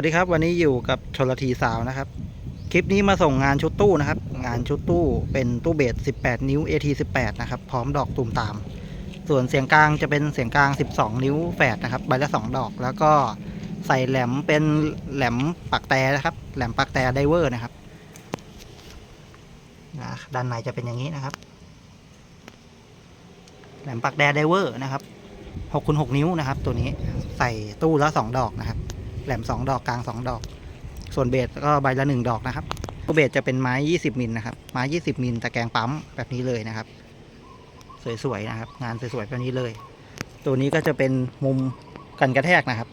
วัสดีครับ วันนี้อยู่กับชลทีสาวนะครับ คลิปนี้มาส่งงานชุดตู้นะครับ งานชุดตู้เป็นตู้เบส 18 นิ้ว AT 18 นะครับ พร้อมดอกตูมตาม ส่วนเสียงกลางจะเป็นเสียงกลาง 12 นิ้วแฝดนะครับใบละ 2 ดอก แล้วก็ใส่แหลมเป็นแหลมปักแตนะครับ แหลมปักแต่ไดเวอร์นะครับด้านในจะเป็นอย่างนี้นะครับ แหลมปักแดไดเวอร์นะครับ6คูณ6นิ้วนะครับ ตัวนี้ใส่ตู้ละ 2 ดอกนะครับ แหลม 2 ดอกกลาง 2 ดอก ส่วนเบสก็ใบละ 1 ดอกนะครับตัวเบสจะเป็นไม้ 20 มิลนะครับ ไม้ 20 มิลตะแกรงปั๊มแบบนี้เลยนะครับ สวยๆนะครับ งานสวยๆแบบนี้เลย ตัวนี้ก็จะเป็นมุมกันกระแทกนะครับ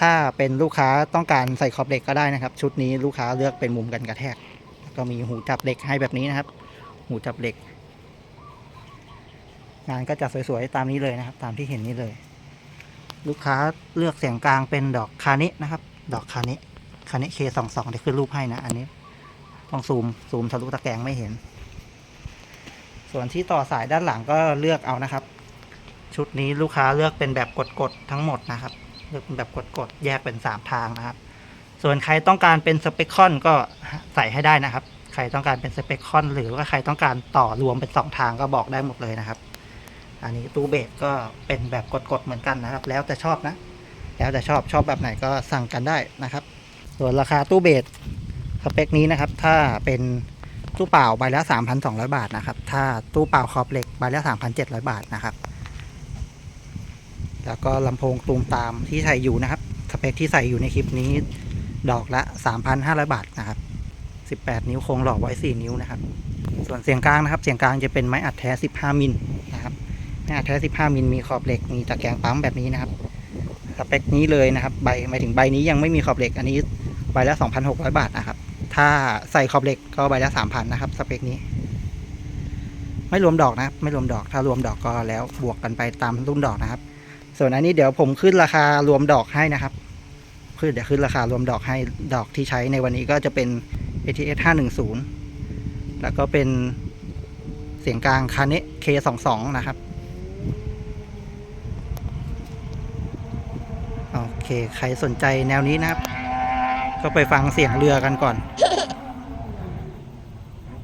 ถ้าเป็นลูกค้าต้องการใส่ขอบเหล็กก็ได้นะครับ ชุดนี้ลูกค้าเลือกเป็นมุมกันกระแทก ก็มีหูจับเหล็กให้แบบนี้นะครับ หูจับเหล็ก งานก็จะสวยๆตามนี้เลยนะครับ ตามที่เห็นนี้เลย ลูกค้าเลือกเสียงกลางเป็นดอกคาเนะนะครับ ดอกคาเนะคาเนะเคสองสองเดี๋ยวขึ้นรูปให้นะ อันนี้ต้องซูมซูมทะลุตะแกรงไม่เห็น ส่วนที่ต่อสายด้านหลังก็เลือกเอานะครับ ชุดนี้ลูกค้าเลือกเป็นแบบกดๆทั้งหมดนะครับ เลือกเป็นแบบกดๆแยกเป็นสามทางนะครับ ส่วนใครต้องการเป็นสเปคคอนก็ใส่ให้ได้นะครับ ใครต้องการเป็นสเปคคอนหรือว่าใครต้องการต่อรวมเป็นสองทางก็บอกได้หมดเลยนะครับ อันนี้ตู้เบสก็เป็นแบบกดๆเหมือนกันนะครับ แล้วแต่ชอบนะ แล้วแต่ชอบชอบแบบไหนก็สั่งกันได้นะครับ ส่วนราคาตู้เบสสเปคนี้นะครับ ถ้าเป็นตู้เปล่าใบละ 3,200 บาทนะครับ ถ้าตู้เปล่าขอบเหล็กใบละ 3,700 บาทนะครับ แล้วก็ลำโพงตูมตามที่ใส่อยู่นะครับสเปคที่ใส่อยู่ในคลิปนี้ดอกละ 3,500 บาทนะครับ 18 นิ้วโครงหล่อไว้ 4 นิ้วนะครับ ส่วนเสียงกลางนะครับ เสียงกลางจะเป็นไม้อัดแท้ 15 มิล นะครับไม้อัดแท้ 15 มิลมีขอบเหล็ก มีตะแกรงปั๊มแบบนี้นะครับ สเปคนี้เลยนะครับ ใบหมายถึงใบนี้ยังไม่มีขอบเหล็ก อันนี้ใบละ 2,600 บาทนะครับ ถ้าใส่ขอบเหล็กก็ใบละ 3,000 นะครับ สเปคนี้ ไม่รวมดอกนะครับ ไม่รวมดอก ถ้ารวมดอกก็แล้วบวกกันไปตามรุ่นดอกนะครับ ส่วนอันนี้เดี๋ยวผมขึ้นราคารวมดอกให้นะครับขึ้นเดี๋ยวขึ้นราคารวมดอกให้ ดอกที่ใช้ในวันนี้ก็จะเป็น ATS 510 แล้วก็เป็นเสียงกลางคาเนะ K22 นะครับ โอ เคใครสนใจแนวนี้นะครับ ก็ไปฟังเสียงเรือกันก่อน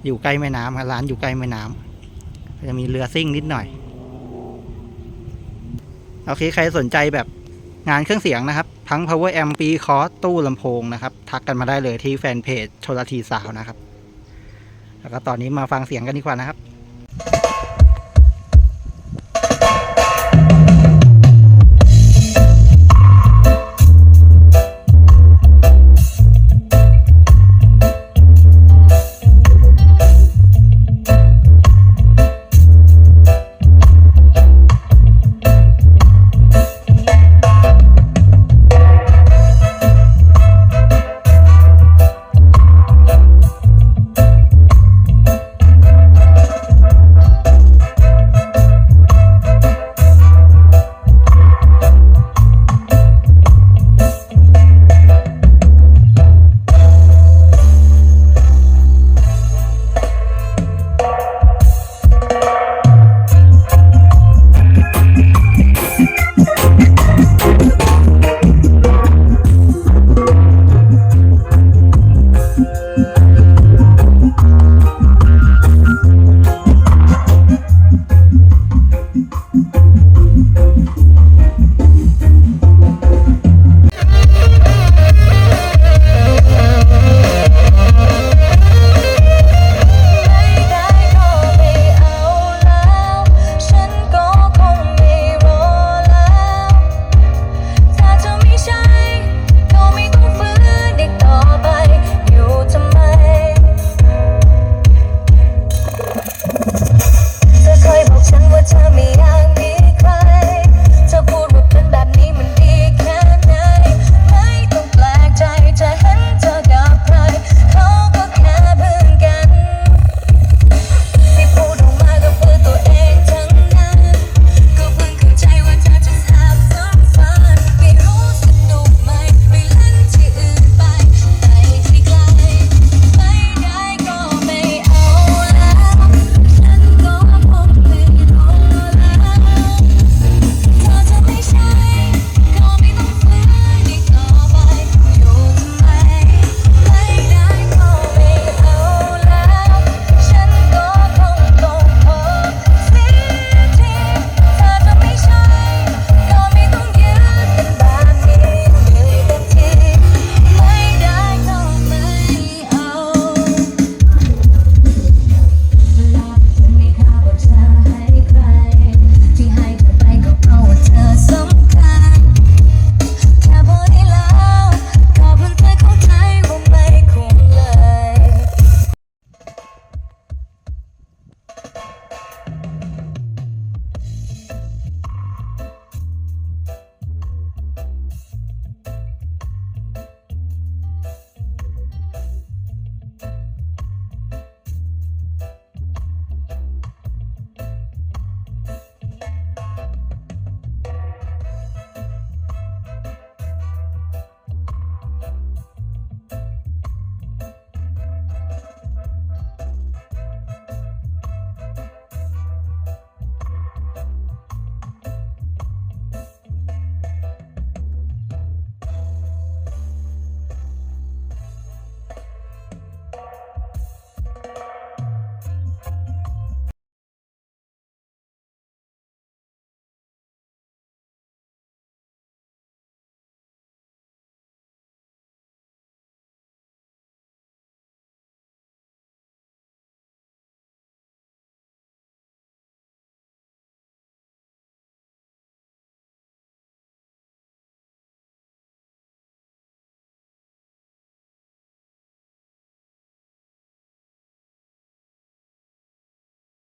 อยู่ใกล้แม่น้ำครับร้านอยู่ใกล้แม่น้ำจะมีเรือซิ่งนิดหน่อยโอเคใครสนใจแบบงานเครื่องเสียงนะครับ ทั้ง power amp ปีคอร์ตู้ลำโพงนะครับ ทักกันมาได้เลยที่แฟนเพจโชลทีสาวนะครับ แล้วก็ตอนนี้มาฟังเสียงกันดีกว่านะครับ